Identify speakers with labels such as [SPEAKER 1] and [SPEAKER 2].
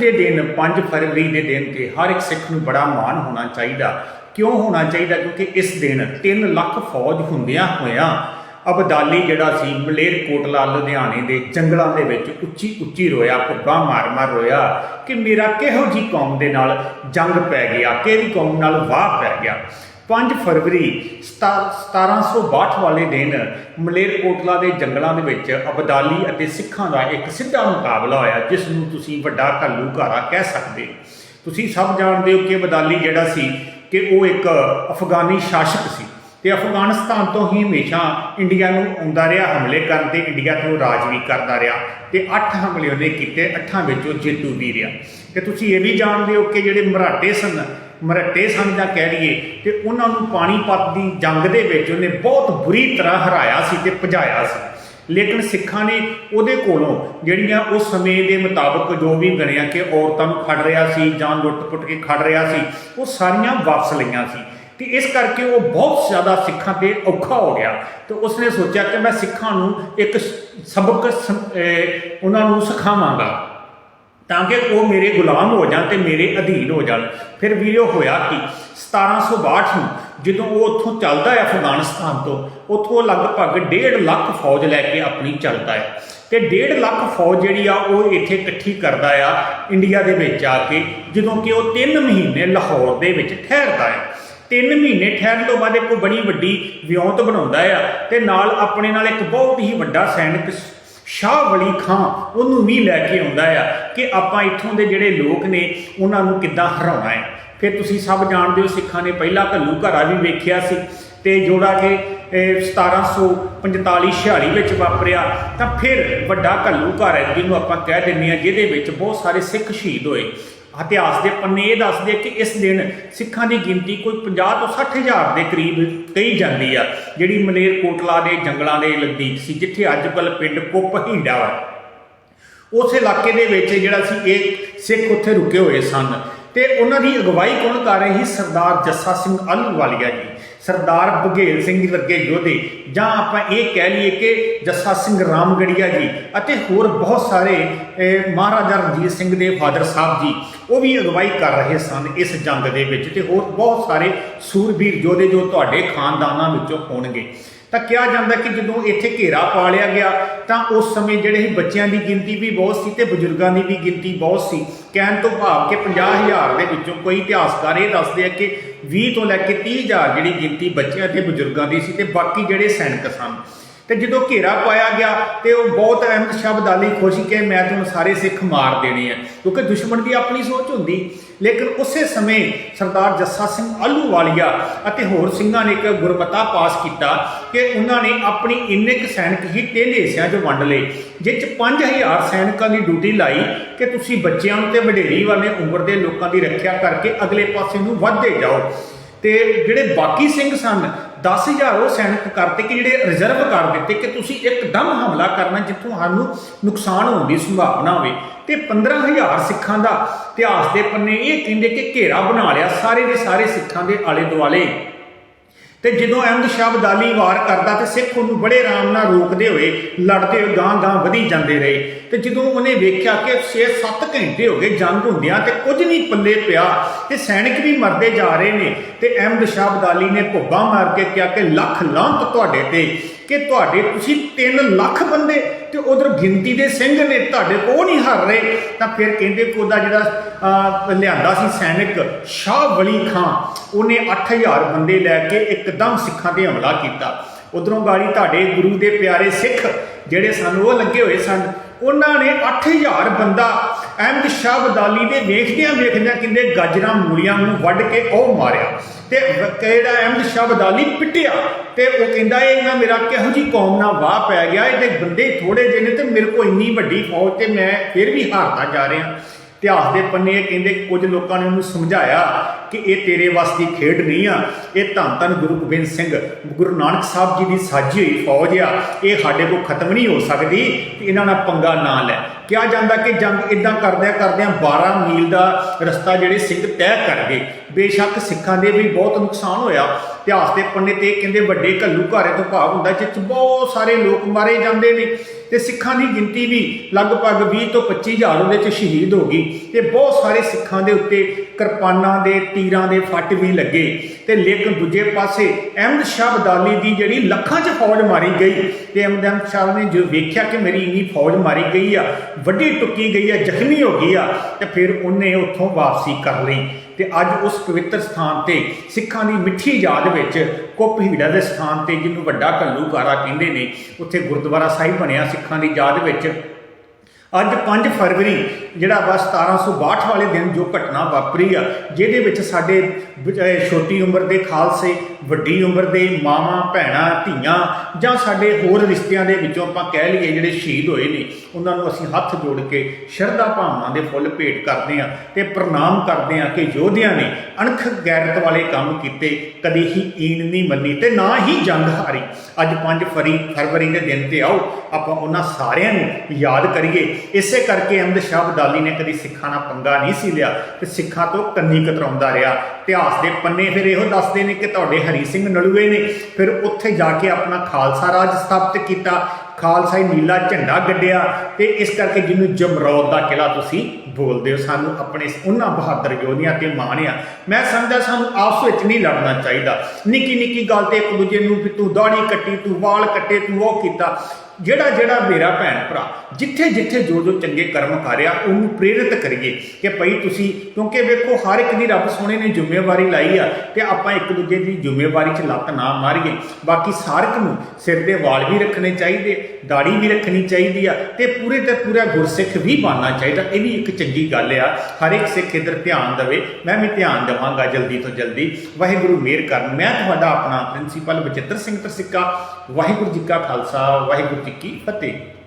[SPEAKER 1] ਦੇ ਦਿਨ 5 ਫਰਵਰੀ ਦੇ ਦਿਨ ਤੇ ਹਰ ਇੱਕ ਸਿੱਖ ਨੂੰ ਬੜਾ ਮਾਣ ਹੋਣਾ ਚਾਹੀਦਾ। ਕਿਉਂ ਹੋਣਾ ਚਾਹੀਦਾ? ਕਿਉਂਕਿ ਇਸ ਦਿਨ 3 ਲੱਖ ਫੌਜ ਹੁੰਦਿਆਂ ਹੋਇਆਂ ਅਬਦਾਲੀ ਜਿਹੜਾ ਸੀ, ਮਲੇਰਕੋਟਲਾ, ਲੁਧਿਆਣੇ ਦੇ ਜੰਗਲਾਂ ਦੇ ਵਿੱਚ ਉੱਚੀ ਉੱਚੀ ਰੋਇਆ ਭੁੱਬਾ ਮਾਰ ਮਾਰ ਰੋਇਆ ਕਿ ਮੇਰਾ ਕਿਹੋ ਜੀ ਕੌਮ ਦੇ ਨਾਲ ਜੰਗ ਪੈ ਗਿਆ, ਕਿਹੜੀ ਕੌਮ ਨਾਲ ਵਾਹ ਪੈ ਗਿਆ। 5 ਫਰਵਰੀ ਸਤਾ- 1762 ਵਾਲੇ ਦਿਨ ਮਲੇਰਕੋਟਲਾ ਦੇ ਜੰਗਲਾਂ ਦੇ ਵਿੱਚ ਅਬਦਾਲੀ ਅਤੇ ਸਿੱਖਾਂ ਦਾ ਇੱਕ ਸਿੱਧਾ ਮੁਕਾਬਲਾ ਹੋਇਆ, ਜਿਸ ਨੂੰ ਤੁਸੀਂ ਵੱਡਾ ਘੱਲੂਘਾਰਾ ਕਹਿ ਸਕਦੇ ਹੋ। ਤੁਸੀਂ ਸਭ ਜਾਣਦੇ ਹੋ ਕਿ ਅਬਦਾਲੀ ਜਿਹੜਾ ਸੀ ਕਿ ਉਹ ਇੱਕ ਅਫਗਾਨੀ ਸ਼ਾਸਕ ਸੀ ਤੇ ਅਫਗਾਨਿਸਤਾਨ ਤੋਂ ਹੀ ਹਮੇਸ਼ਾ ਇੰਡੀਆ ਨੂੰ ਆਉਂਦਾ ਰਿਹਾ, ਹਮਲੇ ਕਰਨ ਤੇ ਇੰਡੀਆ ਤੋਂ ਰਾਜ ਵੀ ਕਰਦਾ ਰਿਹਾ ਤੇ 8 ਹਮਲੇ ਉਹਨੇ ਕੀਤੇ, ਅੱਠਾਂ ਵਿੱਚੋਂ ਜੇਤੂ ਵੀ ਰਿਹਾ ਤੇ ਤੁਸੀਂ ਇਹ ਵੀ ਜਾਣਦੇ ਹੋ ਕਿ ਜਿਹੜੇ ਮਰਾਠੇ ਸਨ ਮਰੱਟੇ ਸਨ ਜਾਂ ਕਹਿ ਲਈਏ, ਤੇ ਉਹਨਾਂ ਨੂੰ ਪਾਣੀਪਤ ਦੀ ਜੰਗ ਦੇ ਵਿੱਚ ਉਹਨੇ ਬਹੁਤ ਬੁਰੀ ਤਰ੍ਹਾਂ ਹਰਾਇਆ ਸੀ ਤੇ ਭਜਾਇਆ ਸੀ। ਲੇਕਿਨ ਸਿੱਖਾਂ ਨੇ ਉਹਦੇ ਕੋਲੋਂ ਜਿਹੜੀਆਂ ਉਸ ਸਮੇਂ ਦੇ ਮੁਤਾਬਕ ਜੋ ਵੀ ਬਣਿਆ ਕਿ ਔਰਤਾਂ ਨੂੰ ਖੜ ਰਿਹਾ ਸੀ ਜਾਂ ਲੁੱਟ-ਪੁੱਟ ਕੇ ਖੜ ਰਿਹਾ ਸੀ, ਉਹ ਸਾਰੀਆਂ ਵਾਪਸ ਲਈਆਂ ਸੀ। ਤੇ ਇਸ ਕਰਕੇ ਉਹ ਬਹੁਤ ਜ਼ਿਆਦਾ ਸਿੱਖਾਂ ਤੇ ਔਖਾ ਹੋ ਗਿਆ। ਤੇ ਉਸਨੇ ਸੋਚਿਆ ਕਿ ਮੈਂ ਸਿੱਖਾਂ ਨੂੰ ਇੱਕ ਸਬਕ ਉਹਨਾਂ ਨੂੰ ਸਿਖਾਵਾਂਗਾ। ਤਾਂ ਕਿ ਉਹ ਮੇਰੇ ਗੁਲਾਮ ਹੋ ਜਾਣ ਤੇ ਮੇਰੇ ਅਧੀਨ ਹੋ ਜਾਣ। ਫਿਰ ਵੀਰੋ ਹੋਇਆ ਕਿ? 1762 ਨੂੰ ਜਦੋਂ ਉਹ ਉੱਥੋਂ ਚੱਲਦਾ ਹੈ ਅਫਗਾਨਿਸਤਾਨ ਤੋਂ, ਉੱਥੋਂ ਲਗਭਗ 1.5 ਲੱਖ ਫੌਜ ਲੈ ਕੇ ਆਪਣੀ ਚੱਲਦਾ ਹੈ। ਤੇ 1.5 ਲੱਖ ਫੌਜ ਜਿਹੜੀ ਆ, ਉਹ ਇੱਥੇ ਇਕੱਠੀ ਕਰਦਾ ਆ ਇੰਡੀਆ ਦੇ ਵਿੱਚ ਆ ਕੇ, ਜਦੋਂ ਕਿ ਉਹ 3 ਮਹੀਨੇ ਲਾਹੌਰ ਦੇ ਵਿੱਚ ਠਹਿਰਦਾ ਹੈ। ਤਿੰਨ ਮਹੀਨੇ ਠਹਿਰਨ ਤੋਂ ਬਾਅਦ ਇੱਕ ਬੜੀ ਵੱਡੀ ਵਿਉਂਤ ਬਣਾਉਂਦਾ ਆ ਤੇ ਨਾਲ ਆਪਣੇ ਨਾਲ ਇੱਕ ਬਹੁਤ ਹੀ ਵੱਡਾ ਸੈਨਿਕ ਸ਼ਾਹ ਵਲੀ ਖਾਂ ਉਹਨੂੰ ਵੀ ਲੈ ਕੇ ਆਉਂਦਾ ਆ ਕਿ ਆਪਾਂ ਇੱਥੋਂ ਦੇ ਜਿਹੜੇ ਲੋਕ ਨੇ, ਉਹਨਾਂ ਨੂੰ ਕਿੱਦਾਂ ਹਰਾਉਣਾ ਹੈ। ਫਿਰ ਤੁਸੀਂ ਸਭ ਜਾਣਦੇ ਹੋ, ਸਿੱਖਾਂ ਨੇ ਪਹਿਲਾ ਘੱਲੂ ਘਰਾ ਵੀ ਵੇਖਿਆ ਸੀ ਤੇ ਜੋੜਾ ਕਿ, ਇਹ 1745 46 ਵਿੱਚ ਵਾਪਰਿਆ, ਤਾਂ ਫਿਰ ਵੱਡਾ ਘੱਲੂ ਘਰ ਹੈ ਜਿਹਨੂੰ ਆਪਾਂ ਕਹਿ ਦਿੰਦੇ ਆ ਜਿਹਦੇ ਵਿੱਚ ਬਹੁਤ ਸਾਰੇ ਸਿੱਖ ਸ਼ਹੀਦ ਹੋਏ। ਇਤਿਹਾਸ ਦੇ ਪੰਨੇ ਇਹ ਦੱਸਦੇ ਕਿ ਇਸ ਦਿਨ ਸਿੱਖਾਂ ਦੀ ਗਿਣਤੀ ਕੋਈ 50 ਤੋਂ 60 ਹਜ਼ਾਰ ਦੇ ਕਰੀਬ ਕਹੀ ਜਾਂਦੀ ਆ, ਜਿਹੜੀ ਮਲੇਰਕੋਟਲਾ ਦੇ ਜੰਗਲਾਂ ਦੇ ਨਜ਼ਦੀਕ ਸੀ, ਜਿੱਥੇ ਅੱਜ ਕੱਲ੍ਹ ਪਿੰਡ ਕੁੱਪਹੀੜਾ ਵਾ। ਉਸ ਇਲਾਕੇ ਦੇ ਵਿੱਚ ਜਿਹੜਾ ਸੀ, ਇਹ ਸਿੱਖ ਉੱਥੇ ਰੁਕੇ ਹੋਏ ਸਨ। ਤੇ ਉਹਨਾਂ ਦੀ ਅਗਵਾਈ ਕੌਣ ਕਰ ਰਹੀ ਸੀ? ਸਰਦਾਰ ਜੱਸਾ ਸਿੰਘ ਅਲਵਾਲੀਆ ਜੀ। ਸਰਦਾਰ ਬਘੇਲ ਸਿੰਘ ਲੱਗੇ ਯੋਧੇ। ਜਾਂ ਆਪਾਂ ਇਹ ਕਹਿ ਲਈਏ ਕਿ ਜੱਸਾ ਸਿੰਘ ਰਾਮਗੜੀਆ ਜੀ ਅਤੇ ਹੋਰ ਬਹੁਤ ਸਾਰੇ ਮਹਾਰਾਜਾ ਰਣਜੀਤ ਸਿੰਘ ਦੇ ਫਾਦਰ ਸਾਹਿਬ ਜੀ। ਉਹ ਵੀ ਅਗਵਾਈ ਕਰ ਰਹੇ ਸਨ ਇਸ ਜੰਗ ਦੇ ਵਿੱਚ ਤੇ ਹੋਰ ਬਹੁਤ ਸਾਰੇ ਸੂਰਬੀਰ ਯੋਧੇ ਜੋ ਤੁਹਾਡੇ ਖਾਨਦਾਨਾਂ ਵਿੱਚੋਂ ਹੋਣਗੇ। ਤਾਂ ਕਿਹਾ ਜਾਂਦਾ ਕਿ ਜਦੋਂ ਇੱਥੇ ਘੇਰਾ ਪਾ ਲਿਆ ਗਿਆ, ਤਾਂ ਉਸ ਸਮੇਂ ਜਿਹੜੇ ਬੱਚਿਆਂ ਦੀ ਗਿਣਤੀ ਵੀ ਬਹੁਤ ਸੀ ਤੇ ਬਜ਼ੁਰਗਾਂ ਦੀ ਵੀ ਗਿਣਤੀ ਬਹੁਤ ਸੀ। ਕਹਿਣ ਤੋਂ ਭਾਵ ਕਿ 50000 ਦੇ ਵਿੱਚੋਂ ਕੋਈ ਇਤਿਹਾਸਕਾਰ ਇਹ ਦੱਸਦੇ ਆ ਕਿ 20 ਤੋਂ ਲੈ ਕੇ 30000 ਜਿਹੜੀ ਗਿਣਤੀ ਬੱਚਿਆਂ ਤੇ ਬਜ਼ੁਰਗਾਂ ਦੀ ਸੀ ਤੇ ਬਾਕੀ ਜਿਹੜੇ ਸੈਨਿਕ ਸਨ। ਤੇ ਜਦੋਂ ਘੇਰਾ ਪਾਇਆ ਗਿਆ ਤੇ ਉਹ ਬਹੁਤ ਅਹਿਮਦ ਸ਼ਾਹ ਅਬਦਾਲੀ ਖੁਸ਼ ਕੇ ਮੈਂ ਤੁਹਾਨੂੰ ਸਾਰੇ ਸਿੱਖ ਮਾਰ ਦੇਣੇ ਆ। ਕਿਉਂਕਿ ਦੁਸ਼ਮਣ ਦੀ ਆਪਣੀ ਸੋਚ ਹੁੰਦੀ। ਲੇਕਿਨ ਉਸੇ ਸਮੇਂ ਸਰਦਾਰ ਜੱਸਾ ਸਿੰਘ ਆਲੂਵਾਲੀਆ ਅਤੇ ਹੋਰ ਸਿੰਘਾਂ ਨੇ ਇੱਕ ਗੁਰਮਤਾ ਪਾਸ ਕੀਤਾ ਕਿ ਉਹਨਾਂ ਨੇ ਆਪਣੀ ਇੰਨੇ ਕੁ ਸੈਨਿਕ ਹੀ ਤਿੰਨ ਹਿੱਸਿਆਂ 'ਚ ਵੰਡ ਲਏ ਜਿਸ 'ਚ 5000 ਸੈਨਿਕਾਂ ਦੀ ਡਿਊਟੀ ਲਾਈ ਕਿ ਤੁਸੀਂ ਬੱਚਿਆਂ ਨੂੰ ਤੇ ਵਡੇਰੀ ਵਾਲੇ ਉਮਰ ਦੇ ਲੋਕਾਂ ਦੀ ਰੱਖਿਆ ਕਰਕੇ ਅਗਲੇ ਪਾਸੇ ਨੂੰ ਵਧਦੇ ਜਾਓ। ਤੇ ਜਿਹੜੇ ਬਾਕੀ ਸਿੰਘ ਸਨ 10000 ਉਹ ਸੈਨਿਕ ਕਰਤੇ ਕਿ ਜਿਹੜੇ ਰਿਜ਼ਰਵ ਕਰ ਦਿੱਤੇ ਕਿ ਤੁਸੀਂ ਇੱਕਦਮ ਹਮਲਾ ਕਰਨਾ ਜਿੱਥੋਂ ਸਾਨੂੰ ਨੁਕਸਾਨ ਹੋਣ ਦੀ ਸੰਭਾਵਨਾ ਹੋਵੇ। ਤੇ 15000 ਸਿੱਖਾਂ ਦਾ ਇਤਿਹਾਸ ਦੇ ਪੰਨੇ ਇਹ ਕਹਿੰਦੇ ਕਿ ਘੇਰਾ ਬਣਾ ਲਿਆ ਸਾਰੇ ਦੇ ਸਾਰੇ ਸਿੱਖਾਂ ਦੇ ਆਲੇ ਦੁਆਲੇ ਤੇ ਜਦੋਂ ਅਹਿਮਦ ਸ਼ਾਹ ਅਬਦਾਲੀ ਵਾਰ ਕਰਦਾ ਤੇ ਸਿੱਖ ਉਹਨੂੰ ਬੜੇ ਆਰਾਮ ਨਾਲ ਰੋਕਦੇ ਹੋਏ ਲੜਦੇ ਹੋਏ ਗਾਂ-ਗਾਂ ਵਧੀ ਜਾਂਦੇ ਰਹੇ। ਤੇ ਜਦੋਂ ਉਹਨੇ ਵੇਖਿਆ ਕਿ 6-7 ਘੰਟੇ ਹੋ ਗਏ ਜੰਗ ਹੁੰਦਿਆਂ ਤੇ ਕੁਝ ਨਹੀਂ ਪੱਲੇ ਪਿਆ ਤੇ ਸੈਨਿਕ ਵੀ ਮਰਦੇ ਜਾ ਰਹੇ ਨੇ ਤੇ ਅਹਿਮਦ ਸ਼ਾਹ ਅਬਦਾਲੀ ਨੇ ਭੁੱਬਾ ਮਾਰ ਕੇ ਕਿਹਾ ਕਿ ਲੱਖ ਲਾਂਤ ਤੁਹਾਡੇ ਤੇ ਕਿ ਤੁਹਾਡੇ ਤੁਸੀਂ 3 ਲੱਖ ਬੰਦੇ ਤੇ ਉਧਰ ਗਿਣਤੀ ਦੇ ਸਿੰਘ ਨੇ ਤੁਹਾਡੇ ਕੋਲ ਨਹੀਂ ਹਾਰ ਰਹੇ, ਤਾਂ ਫਿਰ ਕਹਿੰਦੇ ਕਿ ਉਹਦਾ ਜਿਹੜਾ ਲਿਆਂਦਾ ਸੀ ਸੈਨਿਕ ਸ਼ਾਹ ਵਲੀ ਖਾਂ ਉਹਨੇ 8000 ਬੰਦੇ ਲੈ ਕੇ ਇੱਕਦਮ ਸਿੱਖਾਂ ਤੇ ਹਮਲਾ ਕੀਤਾ। ਉਧਰੋਂ ਗਾੜੀ ਤੁਹਾਡੇ ਗੁਰੂ ਦੇ ਪਿਆਰੇ ਸਿੱਖ ਜਿਹੜੇ ਸਨ ਉਹ ਲੱਗੇ ਹੋਏ ਸਨ, ਉਹਨਾਂ ਨੇ 8000 ਬੰਦਾ ਅਹਿਮਦ ਸ਼ਾਹ ਬਦਾਲੀ ਦੇ ਵੇਖਦਿਆਂ ਵੇਖਦਿਆਂ ਕਹਿੰਦੇ ਗਾਜਰਾਂ ਮੂਲੀਆਂ ਨੂੰ ਵੱਢ ਕੇ ਉਹ ਮਾਰਿਆ ਤੇ ਕਿਹੜਾ ਅਹਿਮਦ ਸ਼ਾਹ ਬਦਾਲੀ ਪਿੱਟਿਆ ਤੇ ਉਹ ਕਹਿੰਦਾ, ਇਹ ਨਾ ਮੇਰਾ ਕਿਹੋ ਜੀ ਕੌਮ ਨਾਲ ਵਾਹ ਪੈ ਗਿਆ, ਇਹਦੇ ਬੰਦੇ ਥੋੜੇ ਜਿਹੇ ਨੇ ਤੇ ਮੇਰੇ ਕੋਲ ਇੰਨੀ ਵੱਡੀ ਫੌਜ ਤੇ ਮੈਂ ਫਿਰ ਵੀ ਹਾਰਦਾ ਜਾ ਰਿਹਾ। ਇਤਿਹਾਸ ਦੇ ਪੰਨੇ ਇਹ ਕਹਿੰਦੇ ਕੁਝ ਲੋਕਾਂ ਨੇ ਉਹਨੂੰ ਸਮਝਾਇਆ ਕਿ ਇਹ ਤੇਰੇ ਵੱਸ ਦੀ ਖੇਡ ਨਹੀਂ ਆ। ਇਹ ਧੰਨ ਧੰਨ ਗੁਰੂ ਗੋਬਿੰਦ ਸਿੰਘ, ਗੁਰੂ ਨਾਨਕ ਸਾਹਿਬ ਜੀ ਦੀ ਸਾਜੀ ਹੋਈ ਫੌਜ ਆ। ਇਹ ਸਾਡੇ ਕੋਲ ਖਤਮ ਨਹੀਂ ਹੋ ਸਕਦੀ ਕਿ ਇਹਨਾਂ ਨਾਲ ਪੰਗਾ ਨਾ ਲੈ। ਕਿਹਾ ਜਾਂਦਾ ਕਿ ਜੰਗ ਇਦਾਂ ਕਰਦਿਆਂ ਕਰਦਿਆਂ 12 ਮੀਲ ਦਾ ਰਸਤਾ ਜਿਹੜੇ ਸਿੰਘ ਤੈਅ ਕਰ ਗਏ। ਬੇਸ਼ੱਕ ਸਿੱਖਾਂ ਦੇ ਵੀ ਬਹੁਤ ਨੁਕਸਾਨ ਹੋਇਆ। ਇਤਿਹਾਸ ਦੇ ਪੰਨੇ ਤੇ ਕਹਿੰਦੇ ਵੱਡੇ ਘੱਲੂ ਘਾਰੇ ਤੋਂ ਭਾਵ ਹੁੰਦਾ ਜਿਸ 'ਚ ਬਹੁਤ ਸਾਰੇ ਲੋਕ ਮਾਰੇ ਜਾਂਦੇ ਨੇ। ਤੇ ਸਿੱਖਾਂ ਦੀ ਗਿਣਤੀ ਵੀ ਲਗਭਗ 20 ਤੋਂ 25 ਹਜ਼ਾਰ ਉਹਦੇ ਚ ਸ਼ਹੀਦ ਹੋ ਗਈ। ਤੇ ਬਹੁਤ ਸਾਰੇ ਸਿੱਖਾਂ ਦੇ ਉੱਤੇ ਕਿਰਪਾਨਾਂ ਦੇ, ਤੀਰਾਂ ਦੇ ਫੱਟ ਵੀ ਲੱਗੇ। ਤੇ ਲੇਕਿਨ ਦੂਜੇ ਪਾਸੇ ਅਹਿਮਦ ਸ਼ਾਹ ਅਬਦਾਲੀ ਦੀ ਜਿਹੜੀ ਲੱਖਾਂ 'ਚ ਫੌਜ ਮਾਰੀ ਗਈ, ਤੇ ਅਹਿਮਦ ਸ਼ਾਹ ਨੇ ਜੋ ਵੇਖਿਆ ਕਿ ਮੇਰੀ ਇੰਨੀ ਫੌਜ ਮਾਰੀ ਗਈ ਆ, ਵੱਡੀ ਟੁੱਕੀ ਗਈ ਆ, ਜ਼ਖਮੀ ਹੋ ਗਈ ਆ, ਤੇ ਫਿਰ ਉਹਨੇ ਉੱਥੋਂ ਵਾਪਸੀ ਕਰ ਲਈ। ਤੇ ਅੱਜ ਉਸ ਪਵਿੱਤਰ ਸਥਾਨ ਤੇ ਸਿੱਖਾਂ ਦੀ ਮਿੱਠੀ ਯਾਦ ਵਿੱਚ ਕੋਪਹੀੜਾ ਦੇ ਸਥਾਨ ਤੇ ਜਿਹਨੂੰ ਵੱਡਾ ਘੱਲੂਘਾਰਾ ਕਹਿੰਦੇ ਨੇ, ਉੱਥੇ ਗੁਰਦੁਆਰਾ ਸਾਹਿਬ ਬਣਿਆ ਸਿੱਖਾਂ ਦੀ ਯਾਦ ਵਿੱਚ। ਅੱਜ 5 ਫਰਵਰੀ, ਜਿਹੜਾ ਵਾ 1762 ਵਾਲੇ ਦਿਨ ਜੋ ਘਟਨਾ ਵਾਪਰੀ ਆ, ਜਿਹਦੇ ਵਿੱਚ ਸਾਡੇ ਬ- ਛੋਟੀ ਉਮਰ ਦੇ ਖਾਲਸੇ, ਵੱਡੀ ਉਮਰ ਦੇ ਮਾਵਾਂ, ਭੈਣਾਂ, ਧੀਆਂ ਜਾਂ ਸਾਡੇ ਹੋਰ ਰਿਸ਼ਤਿਆਂ ਦੇ ਵਿੱਚੋਂ ਆਪਾਂ ਕਹਿ ਲਈਏ ਜਿਹੜੇ ਸ਼ਹੀਦ ਹੋਏ ਨੇ, ਉਹਨਾਂ ਨੂੰ ਅਸੀਂ ਹੱਥ ਜੋੜ ਕੇ ਸ਼ਰਧਾ ਭਾਵਨਾ ਦੇ ਫੁੱਲ ਭੇਟ ਕਰਦੇ ਹਾਂ ਤੇ ਪ੍ਰਣਾਮ ਕਰਦੇ ਹਾਂ ਕਿ ਯੋਧਿਆਂ ਨੇ ਅਣਖ ਗੈਰਤ ਵਾਲੇ ਕੰਮ ਕੀਤੇ, ਕਦੇ ਹੀ ਈਨ ਨਹੀਂ ਮੰਨੀ ਤੇ ਨਾ ਹੀ ਜੰਗ ਹਾਰੀ। ਅੱਜ 5 ਫਰੀ, ਫਰਵਰੀ ਦੇ ਦਿਨ ਤੇ ਆਓ, ਆਪਾਂ ਉਹਨਾਂ ਸਾਰਿਆਂ ਨੂੰ ਯਾਦ ਕਰੀਏ ਇਸੇ ਕਰਕੇ ਅਹਿਮਦ ਸ਼ਾਹ ਅਬਦਾਲੀ ਨੇ ਕਦੀ ਸਿੱਖਾਂ ਨਾਲ ਪੰਗਾ ਨਹੀਂ ਸੀ ਲਿਆ ਤੇ ਸਿੱਖਾਂ ਤੋਂ ਕੰਨੀ ਕਤਰਾਉਂਦਾ ਰਿਹਾ। ਇਤਿਹਾਸ ਦੇ ਪੰਨੇ ਫਿਰ ਇਹੋ ਦੱਸਦੇ ਨੇ ਕਿ ਤੁਹਾਡੇ ਹਰੀ ਸਿੰਘ ਨਲੂਏ ਨੇ ਫਿਰ ਉੱਥੇ ਜਾ ਕੇ ਆਪਣਾ ਖਾਲਸਾ ਰਾਜ ਸਥਾਪਿਤ ਕੀਤਾ। ਖਾਲਸਾ ਹੀ ਨੀਲਾ ਝੰਡਾ ਗੱਡਿਆ ਤੇ ਇਸ ਕਰਕੇ ਜਿਹਨੂੰ ਜਮਰੌਦ ਦਾ ਕਿਲਾ ਤੁਸੀਂ ਬੋਲਦੇ ਹੋ, ਸਾਨੂੰ ਆਪਣੇ ਉਹਨਾਂ ਬਹਾਦਰ ਯੋਧਿਆਂ ਤੇ ਮਾਣ ਆ ਮੈਂ ਸਮਝਦਾ ਸਾਨੂੰ ਆਪਸ ਵਿੱਚ ਨਹੀਂ ਲੜਨਾ ਚਾਹੀਦਾ। ਨਿੱਕੀ ਨਿੱਕੀ ਗੱਲ ਤੇ ਇੱਕ ਦੂਜੇ ਨੂੰ ਵੀ ਤੂੰ ਦਾੜੀ ਕੱਟੀ, ਤੂੰ ਵਾਲ ਕੱਟੇ, ਤੂੰ ਉਹ ਕੀਤਾ। ਜਿਹੜਾ ਜਿਹੜਾ ਮੇਰਾ ਭੈਣ ਭਰਾ ਜਿੱਥੇ ਜਿੱਥੇ ਜੋ ਜੋ ਚੰਗੇ ਕਰਮ ਕਰਿਆ, ਉਹਨੂੰ ਪ੍ਰੇਰਿਤ ਕਰੀਏ ਕਿ ਭਈ ਤੁਸੀਂ ਕਿਉਂਕਿ ਵੇਖੋ ਹਰ ਇੱਕ ਦੀ ਰੱਬ ਸੋਹਣੇ ਨੇ ਜ਼ਿੰਮੇਵਾਰੀ ਲਾਈ ਆ ਤੇ ਆਪਾਂ ਇੱਕ ਦੂਜੇ ਦੀ ਜ਼ਿੰਮੇਵਾਰੀ 'ਚ ਲੱਤ ਨਾ ਮਾਰੀਏ। ਬਾਕੀ ਸਾਰਕ ਨੂੰ ਸਿਰ ਦੇ ਵਾਲ ਵੀ ਰੱਖਣੇ ਚਾਹੀਦੇ ਦਾੜੀ ਵੀ ਰੱਖਣੀ ਚਾਹੀਦੀ ਆ ਤੇ ਪੂਰੇ ਤੇ ਪੂਰਾ ਗੁਰਸਿੱਖ ਵੀ ਬਣਨਾ ਚਾਹੀਦਾ। ਇਹ ਵੀ ਇੱਕ ਚੰਗੀ ਗੱਲ ਆ। ਹਰ ਇੱਕ ਸਿੱਖ ਇਧਰ ਧਿਆਨ ਦੇਵੇ। ਮੈਂ ਵੀ ਧਿਆਨ ਦੇਵਾਂਗਾ ਜਲਦੀ ਤੋਂ ਜਲਦੀ। ਵਾਹਿਗੁਰੂ ਮਿਹਰ ਕਰਨ। ਮੈਂ ਤੁਹਾਡਾ ਆਪਣਾ ਪ੍ਰਿੰਸੀਪਲ ਬਚਿੱਤਰ ਸਿੰਘ ਤਰਸਿੱਕਾ। ਵਾਹਿਗੁਰੂ ਜੀ ਕਾ ਖਾਲਸਾ। ਵਾਹਿਗੁਰੂ ਜੀ ਕੀ ਫਤਿਹ